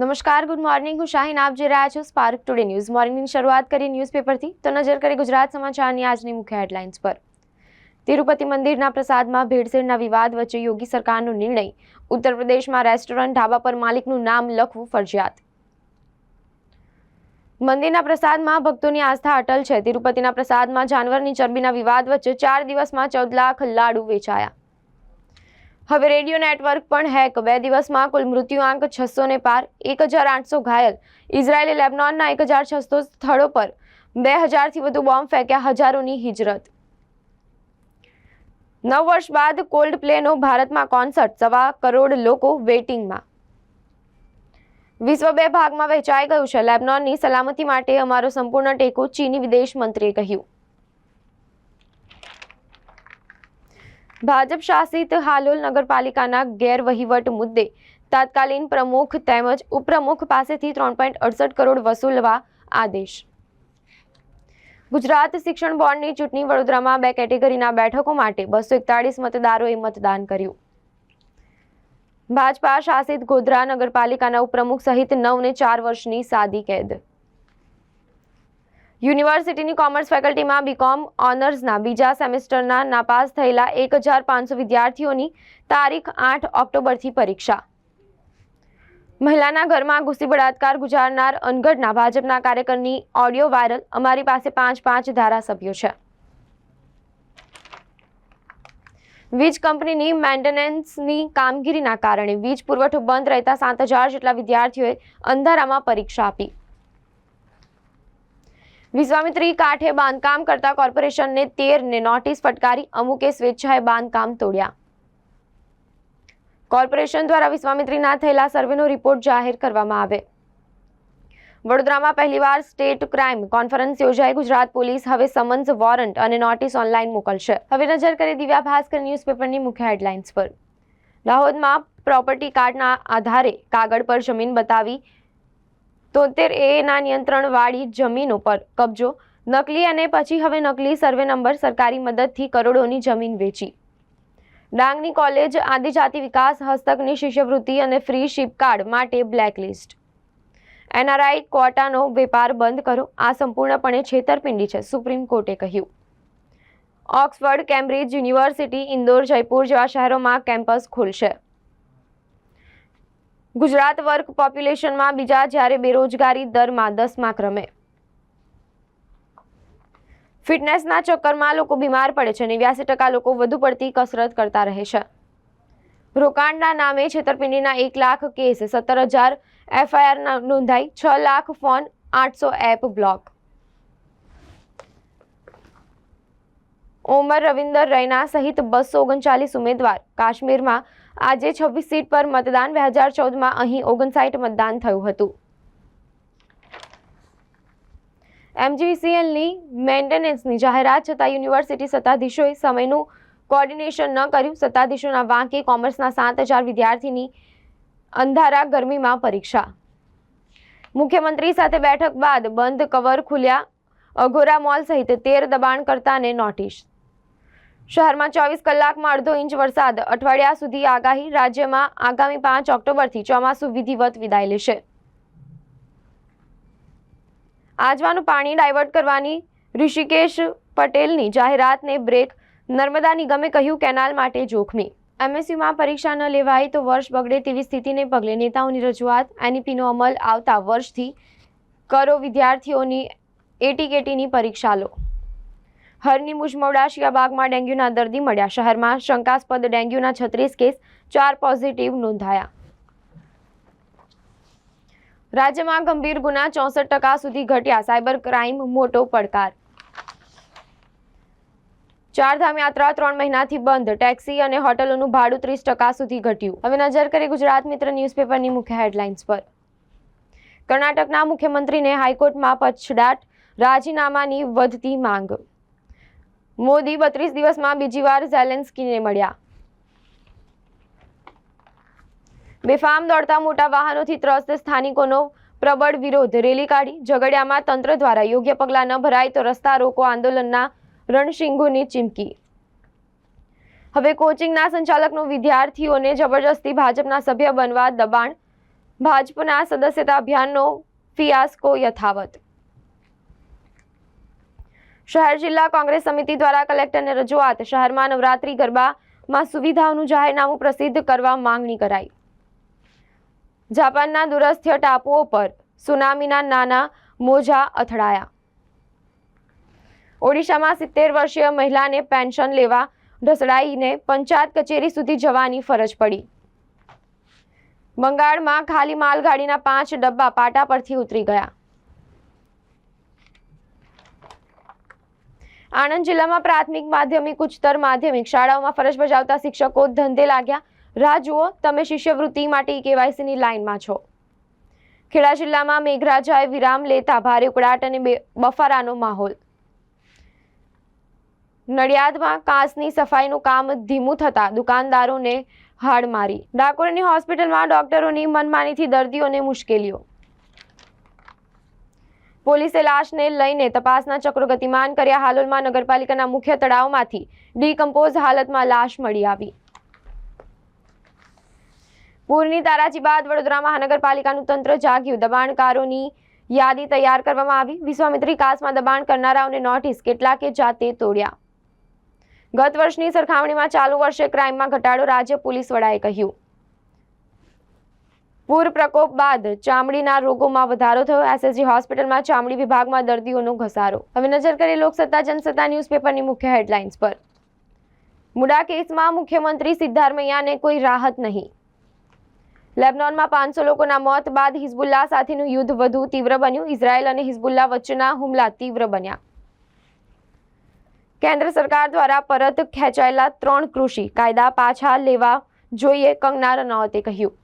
નમસ્કાર good morning હું શાહીન, આપ જોઈ રહ્યા છો સ્પાર્ક ટુડે ન્યૂઝ મોર્નિંગની શરૂઆત કરી ન્યૂઝપેપરથી તો નજર કરી ગુજરાત સમાચારની આજની મુખ્ય હેડલાઇન્સ પર. તિરુપતિ મંદિરના પ્રસાદમાં ભેળસેળના વિવાદ વચ્ચે યોગી સરકારનો નિર્ણય. ઉત્તર પ્રદેશમાં રેસ્ટોરન્ટ ઢાબા પર માલિકનું નામ લખવું ફરજિયાત. મંદિરના પ્રસાદમાં ભક્તોની આસ્થા અટલ છે. તિરુપતિના પ્રસાદમાં જાનવરની ચરબીના વિવાદ વચ્ચે ચાર દિવસમાં ચૌદ લાખ લાડુ વેચાયા. હવે રેડિયો નેટવર્ક પણ હેક. બે દિવસમાં કુલ મૃત્યુઆંક છસો ને પાર એક હજાર આઠસો ઘાયલ. ઇઝરાયેલે લેબનોનના એક હજાર છસો સ્થળો પર બે હજારથી વધુ બોમ્બ ફેંક્યા હજારોની હિજરત. નવ વર્ષ બાદ કોલ્ડ પ્લેનો ભારતમાં કોન્સર્ટ, સવા કરોડ લોકો વેઇટિંગમાં. વિશ્વ બે ભાગમાં વહેંચાઈ ગયું છે. લેબનોનની સલામતી માટે અમારો સંપૂર્ણ ટેકો ચીની વિદેશ મંત્રીએ કહ્યું. ભાજપ શાસિત હાલોલ નગરપાલિકાના ગેરવહીવટ મુદ્દે તાત્કાલિન પ્રમુખ તેમજ ઉપપ્રમુખ પાસેથી ત્રણ પોઈન્ટ અડસઠ કરોડ વસૂલવા આદેશ. ગુજરાત શિક્ષણ બોર્ડની ચૂંટણી વડોદરામાં બે કેટેગરીના બેઠકો માટે બસો એકતાળીસ મતદારોએ મતદાન કર્યું. ભાજપા શાસિત ગોધરા નગરપાલિકાના ઉપપ્રમુખ સહિત નવને ચાર વર્ષની સાદી કેદ. યુનિવર્સિટીની કોમર્સ ફેકલ્ટીમાં બીકોમ ઓનર્સના બીજા સેમેસ્ટરના નાપાસ થયેલા એક હજાર પાંચસો વિદ્યાર્થીઓની તારીખ આઠ ઓક્ટોબરથી પરીક્ષા. મહિલાના ઘરમાં ઘૂસી બળાત્કાર ગુજારનાર અનગઢના ભાજપના કાર્યકરની ઓડિયો વાયરલ. અમારી પાસે પાંચ પાંચ ધારાસભ્યો છે. વીજ કંપનીની મેન્ટેનન્સની કામગીરીના કારણે વીજ પુરવઠો બંધ રહેતા સાત હજાર જેટલા વિદ્યાર્થીઓએ અંધારામાં પરીક્ષા આપી. વિશ્વામિત્રી કાંઠે બાંધકામ કરતા કોર્પોરેશનને તેરને નોટિસ ફટકારી અમુકે સ્વેચ્છાએ બાંધકામ તોડ્યા. કોર્પોરેશન દ્વારા વિશ્વામિત્રીના થયેલા સર્વેનો રિપોર્ટ જાહેર કરવામાં આવે. વડોદરામાં પહેલીવાર સ્ટેટ ક્રાઇમ કોન્ફરન્સ યોજાઈ. ગુજરાત પોલીસ હવે સમન્સ વોરંટ અને નોટિસ ઓનલાઈન મોકલશે. હવે નજર કરી દિવ્યા ભાસ્કર ન્યૂઝપેપરની મુખ્ય હેડલાઇન્સ પર. દાહોદમાં પ્રોપર્ટી કાર્ડના આધારે કાગળ પર જમીન બતાવી તોતેર એના નિયંત્રણવાળી જમીનો પર કબજો, નકલી અને પછી હવે નકલી સર્વે નંબર સરકારી મદદથી કરોડોની જમીન વેચી. ડાંગની કોલેજ, આદિજાતિ વિકાસ, હસ્તકની શિષ્યવૃત્તિ અને ફ્રી શિપ કાર્ડ માટે બ્લેકલિસ્ટ. એનઆરઆઈ ક્વોટાનો વેપાર બંધ કરો. આ સંપૂર્ણપણે છેતરપિંડી છે, સુપ્રીમ કોર્ટે કહ્યું. Oxford, Cambridge university, Indore, Jaipur જેવા શહેરોમાં કેમ્પસ ખુલશે. ગુજરાત વર્ક પોપ્યુલેશનમાં બીજા જ્યારે બેરોજગારી દરમાં દસમા ક્રમે. ફિટનેસના ચક્કરમાં લોકો બીમાર પડે છે નેવ્યાસી ટકા લોકો વધુ પડતી કસરત કરતા રહે છે. રોકાણના નામે છેતરપિંડીના એક લાખ કેસ, સત્તર હજાર એફઆઈઆર નોંધાઈ, છ લાખ ફોન, આઠસો એપ બ્લોક. ઓમર રવિન્દર રૈના સહિત બસો ઓગણચાલીસ ઉમેદવાર કાશ્મીરમાં આજે છવ્વીસ સીટ પર મતદાન. બે હજાર ચૌદમાં અહીં ઓગણસાઠ મતદાન થયું હતું. એમજીવીસીએલની મેન્ટેનન્સની જાહેરાત છતાં યુનિવર્સિટી સત્તાધીશોએ સમયનું કોર્ડિનેશન ન કર્યું. સત્તાધીશોના વાંકે કોમર્સના સાત હજાર વિદ્યાર્થીની અંધારા ગરમીમાં પરીક્ષા. મુખ્યમંત્રી સાથે બેઠક બાદ બંધ કવર ખુલ્યા. અઘોરા મોલ સહિત તેર દબાણકર્તાને નોટિસ. શહેરમાં ચોવીસ કલાકમાં અડધો ઇંચ વરસાદ. અઠવાડિયા સુધી આગાહી રાજ્યમાં આગામી પાંચ ઓક્ટોબરથી ચોમાસું વિધિવત વિદાય લેશે. આજવાનું પાણી ડાયવર્ટ કરવાની ઋષિકેશ પટેલની જાહેરાતને બ્રેક. નર્મદા નિગમે કહ્યું, કેનાલ માટે જોખમી. એમએસયુમાં પરીક્ષા ન લેવાય તો વર્ષ બગડે તેવી સ્થિતિને પગલે નેતાઓની રજૂઆત. એનઈપીનો અમલ આવતા વર્ષથી કરો વિદ્યાર્થીઓની એટીકેટીની પરીક્ષા લો. હરની મુજમોડા શિયાબાગમાં ડેન્ગ્યુના દર્દી મળ્યા. શહેરમાં શંકાસ્પદ ડેન્ગ્યુના છત્રીસ કેસ, ચાર પોઝિટિવ નોંધાયા. રાજ્યમાં ગંભીર ગુના ચોસઠ ટકા સુધી ઘટ્યા. સાયબર ક્રાઇમ મોટો પડકાર. ચારધામ યાત્રા ત્રણ મહિનાથી બંધ. ટેક્સી અને હોટલોનું ભાડું ત્રીસ ટકા સુધી ઘટ્યું. હવે નજર કરી ગુજરાત મિત્ર ન્યૂઝપેપરની મુખ્ય હેડલાઇન્સ પર. કર્ણાટકના મુખ્યમંત્રીને હાઈકોર્ટમાં પછડાટ રાજીનામાની વધતી માંગ. મોદી બત્રીસ દિવસમાં બીજી વાર ઝેલેન્સ્કીને મળ્યા. બેફામ દોડતા મોટા વાહનોથી ત્રસ્ત સ્થાનિકોનો પ્રબળ વિરોધ. રેલી કાઢી. ઝઘડિયામાં તંત્ર દ્વારા યોગ્ય પગલાં ન ભરાય તો રસ્તા રોકો આંદોલનના રણશિંગોની ચીમકી. હવે કોચિંગના સંચાલકનું વિદ્યાર્થીઓને જબરજસ્તી ભાજપના સભ્ય બનવા દબાણ. ભાજપના સદસ્યતા અભિયાનનો ફિયાસ્કો યથાવત. શહેર જિલ્લા કોંગ્રેસ સમિતિ દ્વારા કલેક્ટરને રજૂઆત. શહેરમાં નવરાત્રી ગરબામાં સુવિધાઓનું જાહેરનામું પ્રસિદ્ધ કરવા માંગણી કરાઈ. જાપાનના દૂરસ્થ ટાપુઓ પર સુનામીના નાના મોજા અથડાયા. ઓડિશામાં સિત્તેર વર્ષીય મહિલાને પેન્શન લેવા ઢસડાઈને પંચાયત કચેરી સુધી જવાની ફરજ પડી. બંગાળમાં ખાલી માલગાડીના પાંચ ડબ્બા પાટા પરથી ઉતરી ગયા. આણંદ જિલ્લામાં પ્રાથમિક માધ્યમિક, ઉચ્ચતર માધ્યમિક શાળાઓમાં ફરજ બજાવતા શિક્ષકો ધંધે લાગ્યા. રાહ જુઓ, તમે શિષ્યવૃત્તિ માટે કેવાયસીની લાઇનમાં છો. ખેડા જિલ્લામાં મેઘરાજાએ વિરામ લેતા ભારે ઉકળાટ અને બફારાનો માહોલ. નડિયાદમાં કાંસની સફાઈનું કામ ધીમું થતાં દુકાનદારોને હાડ મારી ડાકોરની હોસ્પિટલમાં ડોક્ટરોની મનમાનીથી દર્દીઓને મુશ્કેલીઓ. પોલીસે લાશને લઈને તપાસના ચક્રો ગતિમાન કર્યા. હાલોલમાં નગરપાલિકાના મુખ્ય તળાવમાંથી ડીકમ્પોઝ હાલતમાં લાશ મળી આવી. પૂરની તારાજી બાદ વડોદરા મહાનગરપાલિકાનું તંત્ર જાગ્યું. દબાણકારોની યાદી તૈયાર કરવામાં આવી. વિશ્વામિત્રી કાસમાં દબાણ કરનારાઓને નોટિસ કેટલાકે જાતે તોડ્યા. ગત વર્ષની સરખામણીમાં ચાલુ વર્ષે ક્રાઇમમાં ઘટાડો રાજ્ય પોલીસ વડાએ કહ્યું. પૂર પ્રકોપ બાદ ચામડીના રોગોમાં વધારો થયો. એસએસજી હોસ્પિટલમાં ચામડી વિભાગમાં દર્દીઓનો ઘસારો. હવે નજર કરીએ લોકસત્તા, જનસત્તા ન્યૂઝપેપરની મુખ્ય હેડલાઇન્સ પર. મુડા કેસમાં મુખ્યમંત્રી સિદ્ધારમૈયાને કોઈ રાહત નહીં. લેબનોનમાં પાંચસો લોકોના મોત બાદ હિઝબુલ્લા સાથેનું યુદ્ધ વધુ તીવ્ર બન્યું. ઇઝરાયલ અને હિઝબુલ્લા વચ્ચેના હુમલા તીવ્ર બન્યા. કેન્દ્ર સરકાર દ્વારા પરત ખેંચાયેલા ત્રણ કૃષિ કાયદા પાછા લેવા જોઈએ કંગના રનૌતે કહ્યું.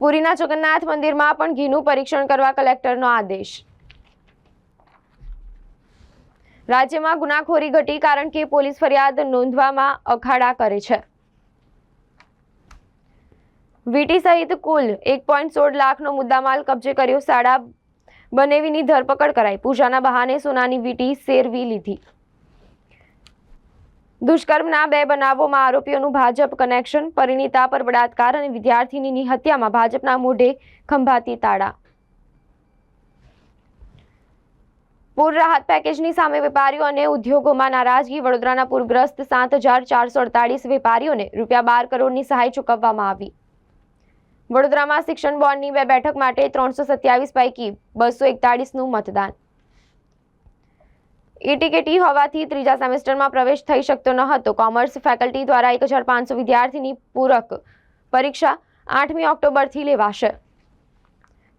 પુરીના જગન્નાથ મંદિરમાં પણ ઘીનું પરીક્ષણ કરવા કલેક્ટરનો આદેશ. રાજ્યમાં ગુનાખોરી ઘટી કારણ કે પોલીસ ફરિયાદ નોંધવામાં અખાડા કરે છે. વીટી સહિત કુલ એક પોઈન્ટ સોળ લાખનો મુદ્દામાલ કબજે કર્યો. શાળા બનેવીની ધરપકડ કરાઈ. પૂજાના બહાને સોનાની વીટી શેરવી લીધી. દુષ્કર્મના બે બનાવોમાં આરોપીઓનું ભાજપ કનેક્શન પરિણીતા પર બળાત્કાર અને વિદ્યાર્થીનીની હત્યામાં ભાજપના મોઢે ખંભાતી તાળા. પૂર રાહત પેકેજની સામે વેપારીઓ અને ઉદ્યોગોમાં નારાજગી, વડોદરાના પૂરગ્રસ્ત સાત હજાર ચારસો અડતાલીસ વેપારીઓને રૂપિયા બાર કરોડની સહાય ચૂકવવામાં આવી. વડોદરામાં શિક્ષણ બોર્ડની બે બેઠક માટે ત્રણસો સત્યાવીસ પૈકી બસો એકતાળીસનું મતદાન. ઈટીકેટી હોવાથી ત્રીજા સેમેસ્ટરમાં પ્રવેશ થઈ શકતો ન હતો. કોમર્સ ફેકલ્ટી દ્વારા એક હજાર પાંચસો વિદ્યાર્થીની પૂરક પરીક્ષા આઠમી ઓક્ટોબરથી લેવાશે.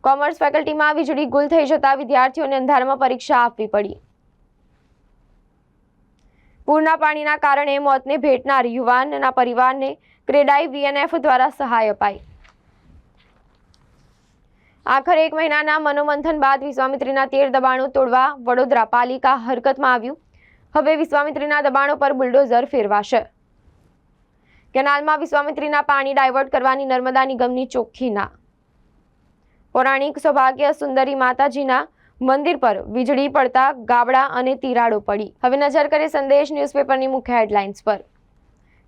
કોમર્સ ફેકલ્ટીમાં વીજળી ગુલ થઈ જતા વિદ્યાર્થીઓને અંધારામાં પરીક્ષા આપવી પડી. પૂરના પાણીના કારણે મોતને ભેટનાર યુવાનના પરિવારને ક્રેડાઈ વીએનએફ દ્વારા સહાય અપાઈ. આખરે એક મહિનાના મનોમંથન બાદ વિશ્વામિત્રીના તેર દબાણો તોડવા વડોદરા પાલિકા હરકતમાં આવ્યું. હવે વિશ્વામિત્રીના દબાણો પર બુલડોઝર ફેરવાશે. કેનાલમાં વિશ્વામિત્રીના પાણી ડાયવર્ટ કરવાની નર્મદા નિગમની ચોખ્ખીના. પૌરાણિક સૌભાગ્ય સુંદરી માતાજીના મંદિર પર વીજળી પડતા ગાબડા અને તિરાડો પડી. હવે નજર કરીએ સંદેશ ન્યૂઝપેપરની મુખ્ય હેડલાઇન્સ પર.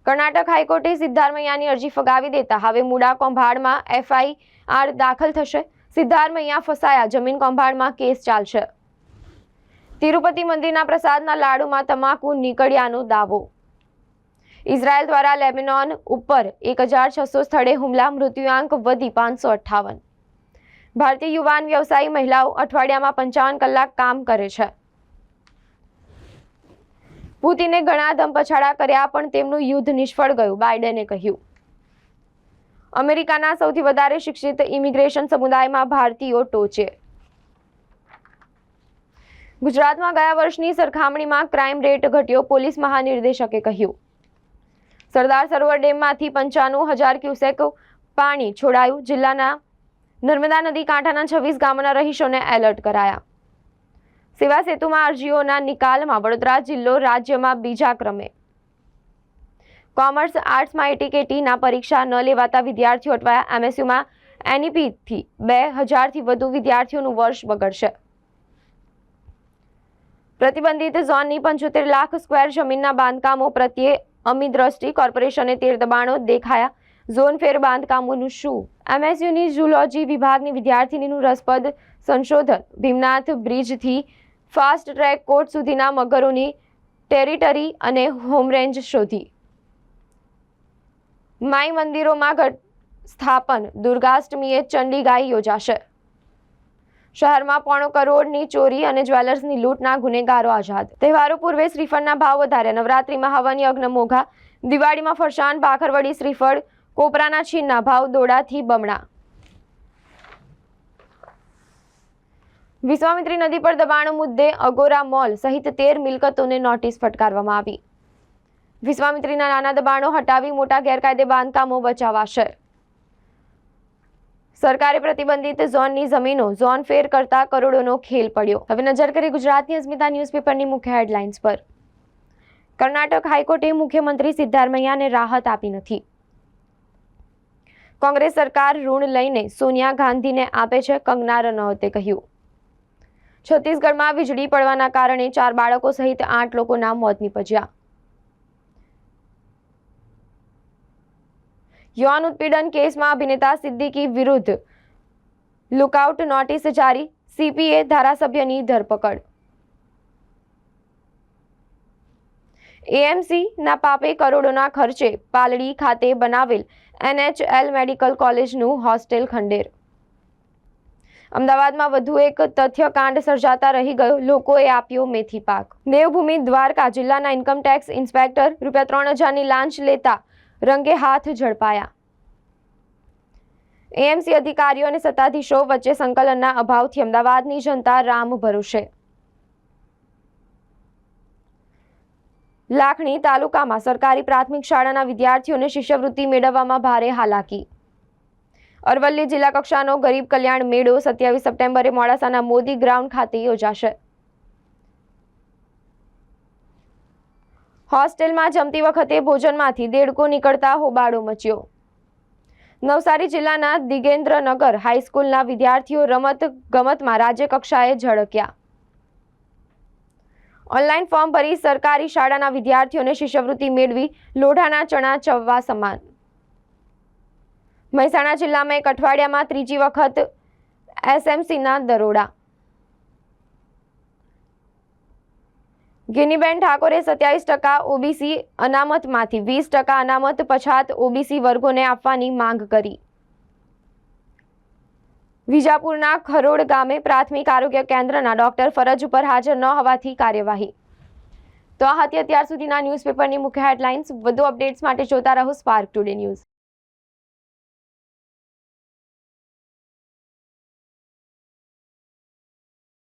કર્ણાટક હાઈકોર્ટે સિદ્ધારમૈયાની અરજી ફગાવી દેતા હવે મુડા કૌભાંડમાં એફઆઈઆર દાખલ થશે. સિદ્ધારમૈયા ફસાયા. જમીન કૌભાંડમાં કેસ ચાલશે. તિરુપતિ મંદિરના પ્રસાદના લાડુમાં તમાકુ નીકળ્યાનો દાવો. ઇઝરાયલ દ્વારા લેબેનોન ઉપર એક હજાર છસો સ્થળે હુમલા, મૃત્યુઆંક વધી પાંચસો અઠ્ઠાવન. ભારતીય યુવાન વ્યવસાયી મહિલાઓ અઠવાડિયામાં પંચાવન કલાક કામ કરે છે. પુતિને ઘણા ધમપછાડા કર્યા, પણ તેમનું યુદ્ધ નિષ્ફળ ગયું, બાઇડને કહ્યું. અમેરિકાના સૌથી વધારે શિક્ષિત ઇમિગ્રેશન સમુદાયમાં ભારતીયો ટોચે. ગુજરાતમાં ગયા વર્ષની સરખામણીમાં ક્રાઇમ રેટ ઘટ્યો, પોલીસ મહાનિર્દેશકે કહ્યું. સરદાર સરોવર ડેમમાંથી પંચાણું હજાર ક્યુસેક પાણી છોડાયું. જિલ્લાના નર્મદા નદી કાંઠાના છવ્વીસ ગામોના રહીશોને એલર્ટ કરાયા. સેવા સેતુમાં અરજીઓના નિકાલમાં વડોદરા જિલ્લો રાજ્યમાં બીજા ક્રમે. કોમર્સ આર્ટ્સમાં એટીકેટીના પરીક્ષા ન લેવાતા વિદ્યાર્થીઓ અટવાયા એમએસયુમાં એનઈપીથી બે હજારથી વધુ વિદ્યાર્થીઓનું વર્ષ બગડશે. પ્રતિબંધિત ઝોનની પંચોતેર લાખ સ્ક્વેર જમીનના બાંધકામો પ્રત્યે અમી દ્રષ્ટિ કોર્પોરેશને તેર દબાણો દેખાયા. ઝોન ફેર બાંધકામોનું શું? એમએસયુની ઝુલોજી વિભાગની વિદ્યાર્થીનીનું રસપ્રદ સંશોધન. ભીમનાથ બ્રિજથી ફાસ્ટ ટ્રેક કોર્ટ સુધીના મગરોની ટેરિટરી અને હોમ રેન્જ શોધી. માઈ મંદિરોમાં ઘટ સ્થાપન દુર્ગાષ્ટમીએ ચંડીગાઈ યોજાશે. શહેરમાં પોણો કરોડની ચોરી અને જ્વેલર્સની લૂંટના ગુનેગારો આઝાદ. તહેવારો પૂર્વે શ્રીફળના ભાવ વધારે નવરાત્રિમાં હવન યજ્ઞ મોઘા. દિવાળીમાં ફરસાણ ભાખરવડી શ્રીફળ, કોપરાના છીનના ભાવ દોડાથી બમણા. વિશ્વામિત્રી નદી પર દબાણ મુદ્દે અગોરા મોલ સહિત તેર મિલકતોને નોટિસ ફટકારવામાં આવી. વિશ્વામિત્રીના નાના દબાણો હટાવી મોટા ગેરકાયદે બાંધકામો બચાવાશે. સરકારે પ્રતિબંધિત ઝોનની જમીનો ઝોન ફેર કરતા કરોડોનો ખેલ પડ્યો. હવે નજર કરી ગુજરાતની અસ્મિતા ન્યૂઝપેપરની મુખ્ય હેડલાઇન્સ પર. કર્ણાટક હાઈકોર્ટે મુખ્યમંત્રી સિદ્ધારમૈયાને રાહત આપી નથી. કોંગ્રેસ સરકાર ઋણ લઈને સોનિયા ગાંધીને આપે છે કંગના રનૌતે કહ્યું. છત્તીસગઢમાં વીજળી પડવાના કારણે ચાર બાળકો સહિત આઠ લોકોના મોત નીપજ્યા. યૌન ઉત્પીડન કેસમાં અભિનેતા સિદ્દીકી વિરુદ્ધ લુકઆઉટ નોટિસ જારી સીપીએ ધારાસભ્યની ધરપકડ. એએમસીના પાપે કરોડોના ખર્ચે પાલડી ખાતે બનાવેલ એનએચએલ મેડિકલ કોલેજનું હોસ્ટેલ ખંડેર. અમદાવાદમાં વધુ એક તથ્યકાંડ સર્જાતા રહી ગયો. લોકોએ આપ્યો મેથી પાક. દેવભૂમિ દ્વારકા જિલ્લાના ઇન્કમટેક્સ ઇન્સ્પેક્ટર રૂપિયા ત્રણ હજારની લાંચ લેતા રંગે હાથ ઝડપાયા. એએમસી અધિકારીઓ અને સત્તાધીશો વચ્ચે સંકલનના અભાવથી અમદાવાદની જનતા રામ ભરોસે લાખણી તાલુકામાં સરકારી પ્રાથમિક શાળાના વિદ્યાર્થીઓને શિષ્યવૃત્તિ મેળવવામાં ભારે હાલાકી. અરવલ્લી જિલ્લા કક્ષાનો ગરીબ કલ્યાણ મેળો સત્યાવીસ સપ્ટેમ્બરે મોડાસાના મોદી ગ્રાઉન્ડ ખાતે યોજાશે. હોસ્ટેલમાં જમતી વખતે ભોજનમાંથી દેડકો નીકળતા હોબાળો મચ્યો. નવસારી જિલ્લાના દિગેન્દ્રનગર હાઈસ્કૂલના વિદ્યાર્થીઓ રમત ગમતમાં રાજ્યકક્ષાએ ઝળક્યા. ઓનલાઈન ફોર્મ ભરી સરકારી શાળાના વિદ્યાર્થીઓને શિષ્યવૃત્તિ મેળવી લોઢાના ચણા ચવવા સમાન. મહેસાણા જિલ્લામાં એક અઠવાડિયામાં ત્રીજી વખત એસએમસીના દરોડા. ગિનીબેન ઠાકોરે સત્યાવીસ ટકા, ઓબીસી અનામતમાંથી વીસ ટકા અનામત પછાત ઓબીસી વર્ગોને આપવાની માંગ કરી. વિજાપુરના ખરોડ ગામે પ્રાથમિક આરોગ્ય કેન્દ્રના ડોક્ટર ફરજ ઉપર હાજર ન હોવાથી કાર્યવાહી. તો આ હતી અત્યાર સુધીના ન્યૂઝપેપરની મુખ્ય હેડલાઇન્સ. વધુ અપડેટ્સ માટે જોતા રહો સ્પાર્ક ટુડે ન્યૂઝ.